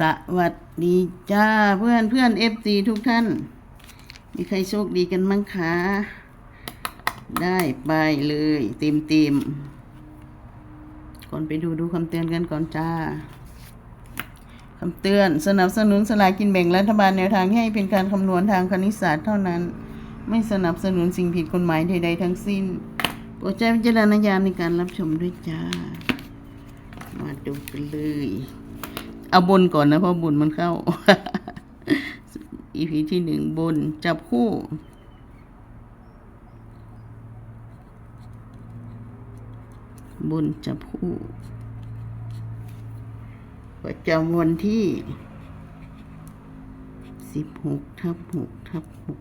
สวัสดีจ้าเพื่อนเพื่อนเอฟซีทุกท่าน มีใครโชคดีกันมั้งคะ ได้ไปเลยเต็มเต็มก่อนไปดูดูคำเตือนกันก่อนจ้าคำเตือนสนับสนุนสลากกินแบ่งรัฐบาลแนวทางให้เป็นการคำนวณทางคณิตศาสตร์เท่านั้น ไม่สนับสนุนสิ่งผิดกฎหมายใดๆทั้งสิ้นโปรดใช้วิจารณญาณในการรับชมด้วยจ้า มาดูกันเลย เอาบนก่อนนะ เพราะบนมันเข้า อีพีที่หนึ่งบน จับคู่ บนจับคู่ ประจำวันที่สิบหกทับหกทับหก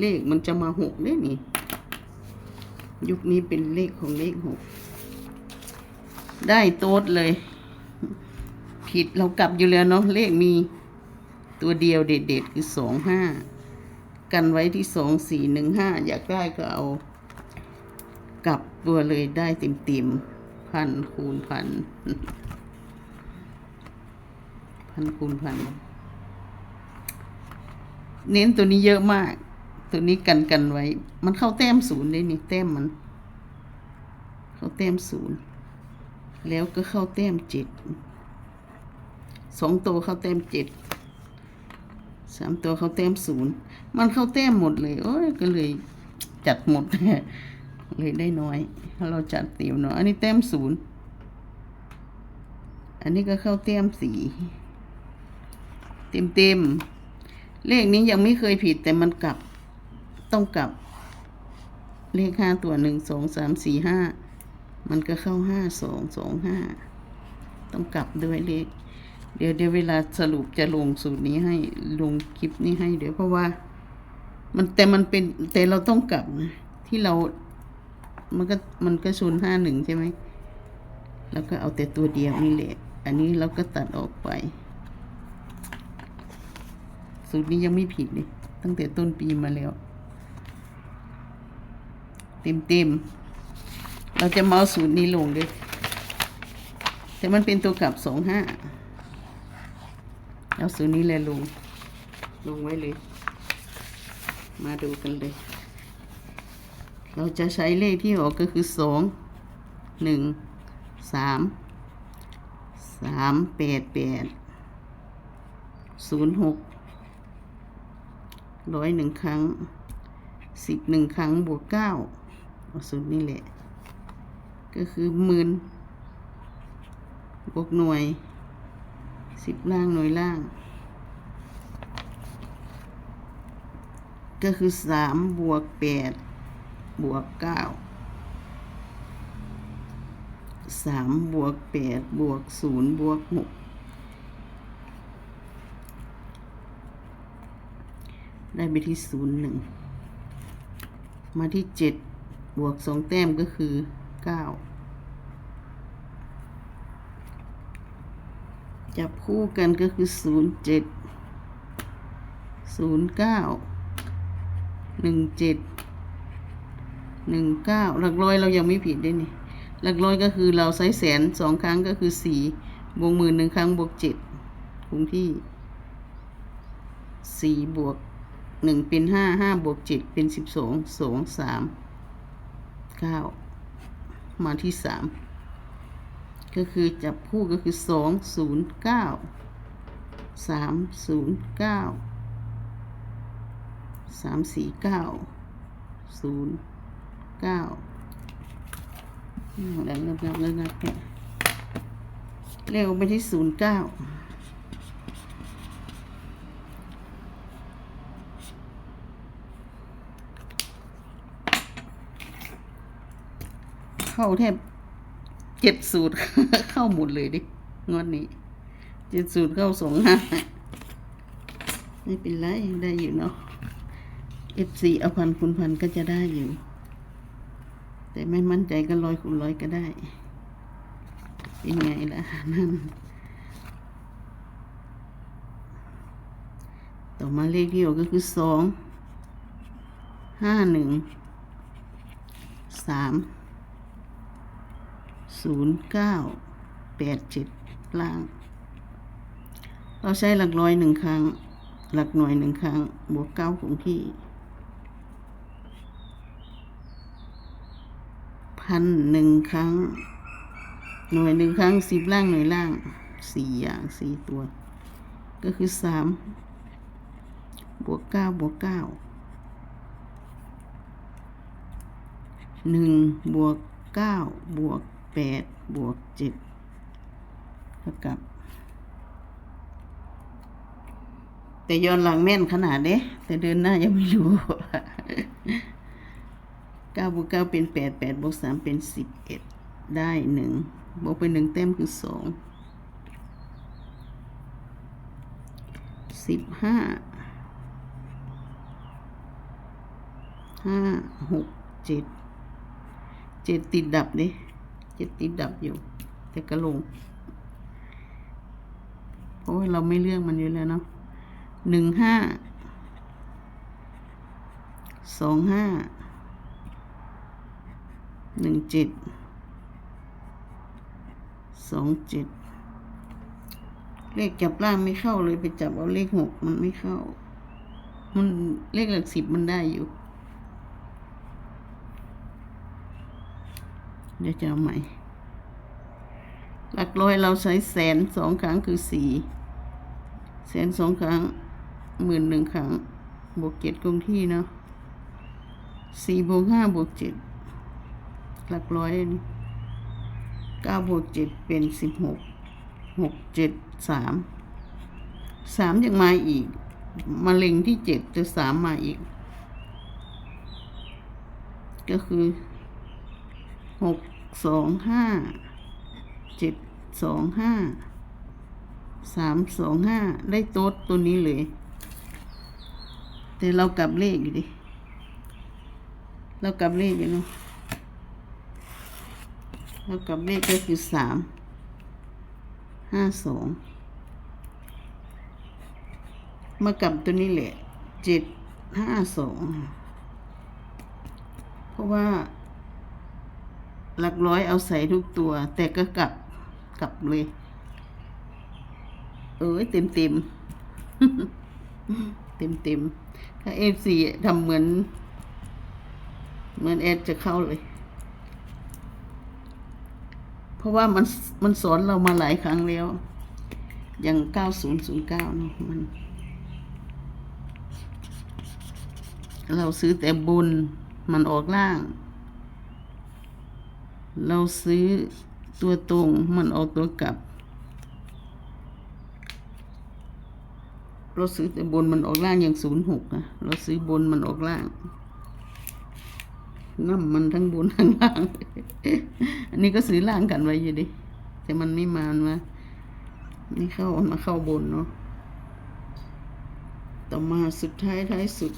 เลขมันจะมาหกได้นี่ ยุคนี้เป็นเลขของเลขหกได้โต๊ดเลย ผิดเรากลับอยู่แล้วเนาะเลขมีตัวเดียวเด็ดๆคือสองห้ากันไว้ที่สองสี่หนึ่งห้าอยากได้ก็เอา กลับตัวเลยได้เต็มๆพันคูณพัน พันคูณพัน เน้นตัวนี้เยอะมาก ตัวนี้กันกันไว้ มันเข้าแต้มศูนย์เลยนี่แต้มมัน เข้าแต้มศูนย์แล้วก็เข้าแต้มเจ็ด สองตัวเขาแต้มเจ็ดสามตัวเขาแต้มศูนย์มันเข้าแต้มหมดเลยโอ้ยก็เลยจัดหมดเลยได้น้อยเราจัดเตียวเนาะอันนี้แต้มศูนย์อันนี้ก็เข้าแต้มสี่เต็มเต็มเลขนี้ยังไม่เคยผิดแต่มันกลับต้องกลับ เลขห้าตัวหนึ่งสองสามสี่ห้ามันก็เข้าห้าสองสองห้าต้องกลับด้วยเลข เดี๋ยวเดี๋ยวเวลาสรุปจะลงสูตรนี้ให้ลงคลิปนี้ให้เดี๋ยวเพราะว่า มันแต่มันเป็นแต่เราต้องกลับนะที่เรา มันก็มันก็ชนห้าหนึ่งใช่ไหมแล้วก็เอาแต่ตัวเดียวนี่แหละ อันนี้เราก็ตัดออกไป สูตรนี้ยังไม่ผิดเลยตั้งแต่ต้นปีมาแล้ว เต็มเต็มเราจะมาเอาสูตรนี้ลงด้วยแต่มันเป็นตัวกลับสองห้า เอาสูตรนี้เลยลงลงไว้เลย มาดูกันเลย เราจะใช้เลขที่ออกก็คือสองหนึ่งสามสามแปดแปดศูนย์หกร้อยหนึ่งครั้งสิบหนึ่งครั้งบวกเก้าเอาสูตรนี้แหละ ก็คือหมื่นบวกหน่วย สิบล่างหน่วยล่าง ก็คือสามบวกแปดบวกเก้าสามบวกแปดบวกศูนย์บวกหกได้ไปที่ศูนย์หนึ่งมาที่เจ็ดบวกสองแต้มก็คือเก้า จับคู่กันก็คือศูนย์เจ็ดศูนย์เก้าหนึ่งเจ็ดหนึ่งเก้าหลักร้อยเรายังไม่ผิดได้วยนี่หลักร้อยก็คือเราใช้แสนสองครั้งก็คือสี่บวกหมื่นหนึ่งครั้งบวกเจ็ดคงที่สี่บวกหนึ่งเป็นห้าห้าบวกเจ็ดเป็นสิบสองสองสามเก้ามาที่สาม ก็คือจับคู่ก็คือสองศูนย์เก้าสามศูนย์เก้าสามสี่เก้าศูนย์เก้าแล้วงับงับงับงับเนี่ยเรียกไปที่ศูนย์เก้าเข้าแทบ จ็ดสูตรเข้าหมดเลยดิงวดนี้เจ็ดสูตรเข้าสองห้าไม่เป็นไรได้อยู่เนาะเอฟซีเอาพันคูณพันก็จะได้อยู่ แต่ไม่มั่นใจก็ร้อยคูณร้อยก็ได้ เป็นไงล่ะนั่นต่อมาเลขที่ออกก็คือสองห้าหนึ่งสาม ศูนย์เก้าแปดเจ็ดล่าง เราใช้หลักร้อยหนึ่งครั้ง หลักหน่วยหนึ่งครั้ง บวกเก้าคงที่ พันหนึ่งครั้ง หน่วยหนึ่งครั้งสิบล่างหน่วยล่างสี่อย่างสี่ตัว ก็คือสามบวกเก้าบวกเก้าหนึ่งบวกเก้าบวก แปดบวกเจ็ดเท่ากับ แต่ย้อนหลังแม่นขนาดเด้แต่เดินหน้ายังไม่รู้เก้าบวกเก้าเป็นแปดแปดบวกสามเป็นสิบเอ็ดได้หนึ่งบวกไปหนึ่งเต็มคือสองสิบห้าห้าหกเจ็ดเจ็ดติดดับเด้เจ็ดติดดับอยู่ แต่กระลงเพราะว่าเราไม่เลือกมันอยู่แล้วเนาะหนึ่งห้าสองห้าหนึ่งเจ็ดสองเจ็ดเลขจับล่างไม่เข้าเลยไปจับเอาเลขหกมันไม่เข้า มันเลขหลักสิบมันได้อยู่ เดี๋ยวจะเอาใหม่ หลักร้อยเราใช้แสนสองครั้งคือสี่แสนสองครั้งหมื่นหนึ่งครั้ง บวกเจ็ดคงที่เนาะสี่บวกห้าบวกเจ็ดหลักร้อยนี่เก้าบวกเจ็ดเป็นสิบหกหกเจ็ดสามสามยังมาอีกมาเล็งที่เจ็ดจะสามมาอีก ก็คือ หกสองห้าเจ็ดสองห้าสามสองห้าได้โต๊ดตัวนี้เลย แต่เรากลับเลขอยู่ดิ เรากลับเลขอยู่เนาะเรากลับเลขก็คือสามห้าสองมากลับตัวนี้แหละเจ็ดห้าสองเพราะว่า หลักร้อยเอาใส่ทุกตัว แต่ก็กลับกลับเลย เอ้ยเต็มเต็มเต็มเต็มถ้าเอฟซีทำเหมือน เหมือนแอดจะเข้าเลย เพราะว่ามันมันสอนเรามาหลายครั้งแล้ว อย่างเก้าศูนย์ศูนย์เก้าเนาะมัน เราซื้อแต่บุญมันออกล่าง เราซื้อตัวตรงมันออกตัวกลับ เราซื้อแต่บนมันออกล่างอย่างศูนย์หกอะเราซื้อบนมันออกล่างน้ำมันทั้งบนทั้งล่าง อันนี้ก็ซื้อล่างกันไว้อยู่ดิ แต่มันไม่มามันมานี่เข้ามันมาเข้าบนเนาะ ต่อมาสุดท้ายท้ายสุด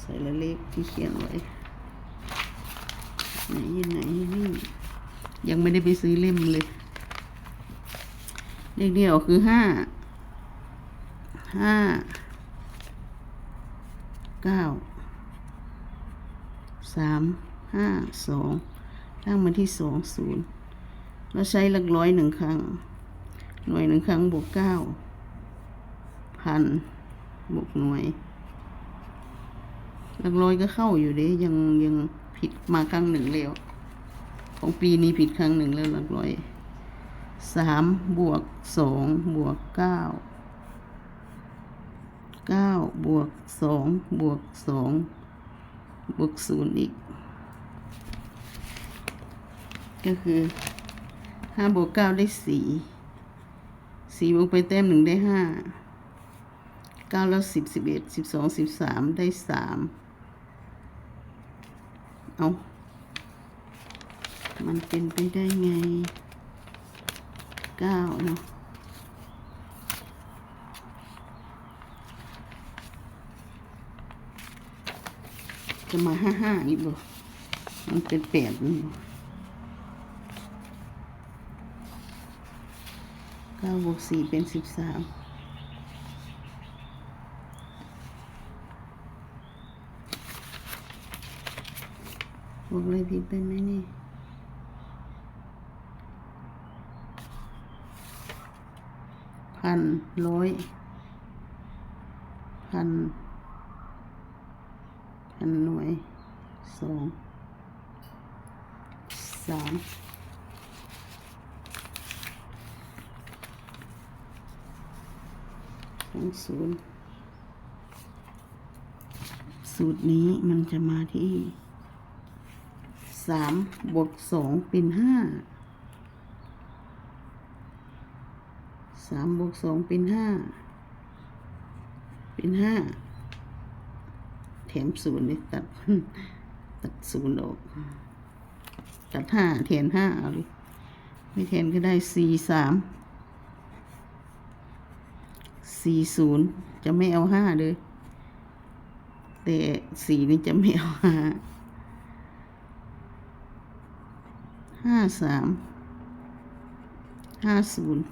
ใส่ละเลขที่เขียนไว้ ไหนไหนนี่ยังไม่ได้ไปซื้อเล่มเลย เลขเดียวคือห้า ห้า เก้า สาม ห้า สองตั้งมาที่สองศูนย์เราใช้หลักร้อยหนึ่งครั้ง หน่วยหนึ่งครั้งบวกเก้า พัน บวกหน่วย หลักร้อยก็เข้าอยู่เด้ยังยัง ผิดมาครั้งหนึ่งแล้ว ของปีนี้ผิดครั้งหนึ่งแล้วหลักร้อยสามบวกสองบวกเก้าเก้าบวกสองบวกสองบวกศูนย์อีก ก็คือห้าบวกเก้าได้สี่สี่บวกไปแต้มหนึ่งได้ห้าเก้าแล้วสิบสิบเอ็ดสิบสองสิบสามได้สาม เอามันเป็นไปได้ไงเก้าเนาะจะมาห้าห้าอีกบ่มันเป็นแปดนี่เก้าบวกสี่เป็นสิบสาม บวกเลยผิดไปไหมนี่พันร้อยพันพันหน่วยสองสามสองศูนย์สูตรนี้มันจะมาที่ สามบวกสองเป็นห้าสามบวกสองเป็นห้าเป็นห้าแถมศูนย์เลยตัดตัดศูนย์ออก ตัดห้าแทนห้าเอาเลยไม่แทนก็ได้สี่สามสี่ศูนย์จะไม่เอาห้าเลยแต่สี่นี่จะไม่เอาห้า ห้าสามห้าศูนย์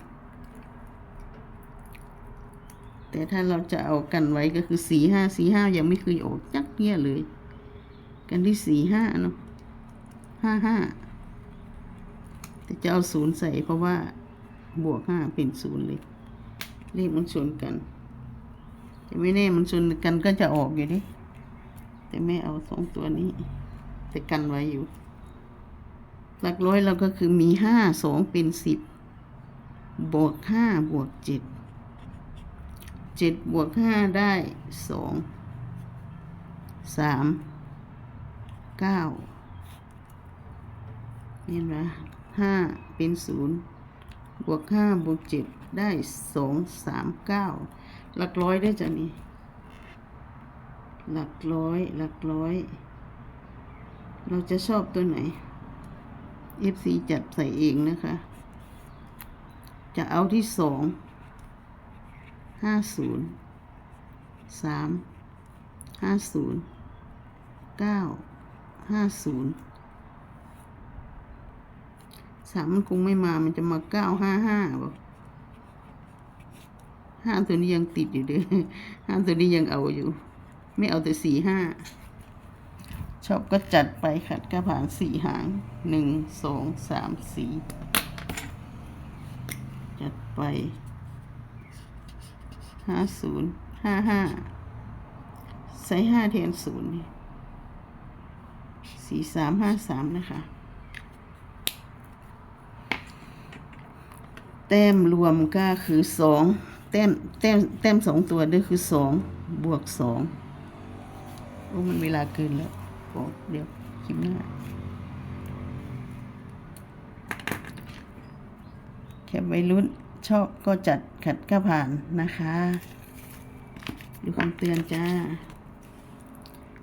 แต่ถ้าเราจะเอากันไว้ก็คือสี่ห้าสี่ห้ายังไม่เคยออกจักเนี้ยเลย กันที่สี่ห้าเนาะห้าห้าแต่จะเอาศูนย์ใส่เพราะว่าบวกห้าเป็นศูนย์เลยเลขมันชนกัน แต่ไม่แน่มันชนกันก็จะออกอยู่ดิแต่ไม่เอาสองตัวนี้ แต่กันไว้อยู่ หลักร้อยเราก็คือมีห้าสองเป็นสิบบวกห้าบวกเจ็ดเจ็ดบวกห้าได้สองสามเก้าเห็นไหมห้าเป็นศูนย์บวกห้าบวกเจ็ดได้สองสามเก้าหลักร้อยได้จะนี่หลักร้อย หลักร้อย เราจะชอบตัวไหน FC จัดใส่เองนะคะ จะเอาที่สองห้าศูนย์สามห้าศูนย์เก้าห้าศูนย์สามมันคงไม่มา มันจะมาเก้าห้าห้าบอกห้าตัวนี้ยังติดอยู่เด้อห้าตัวนี้ยังเอาอยู่ ไม่เอาแต่สี่ห้า ชอบก็จัดไปขัดกระผานสี่หางหนึ่งสองสามสี่จัดไปห้าศูนย์ห้าห้าใส่ห้าแทนศูนย์สี่สามห้าสามนะคะ แต้มรวมก็คือสองแต้มแต้มแต้มสองตัวด้วยคือสองบวกสองโอ้มันเวลาเกินแล้ว โอ้เดี๋ยวคลิปหน้าแคปไว้รุ่นชอบก็จัดขัดก็ผ่านนะคะ ดูคำเตือนจ้า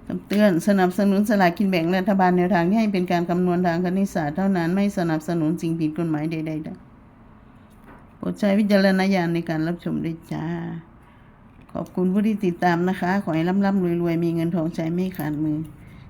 คำเตือนสนับสนุนสลากกินแบ่งรัฐบาลแนวทางที่ให้เป็นการคำนวณทางคณิตศาสตร์เท่านั้นไม่สนับสนุนสิ่งผิดกฎหมายใดๆโปรดใช้วิจารณญาณในการรับชมด้วยจ้า ขอบคุณผู้ที่ติดตามนะคะ ขอให้ร่ำร่ำรวยรวยๆ มีเงินทองใช้ไม่ขาดมือ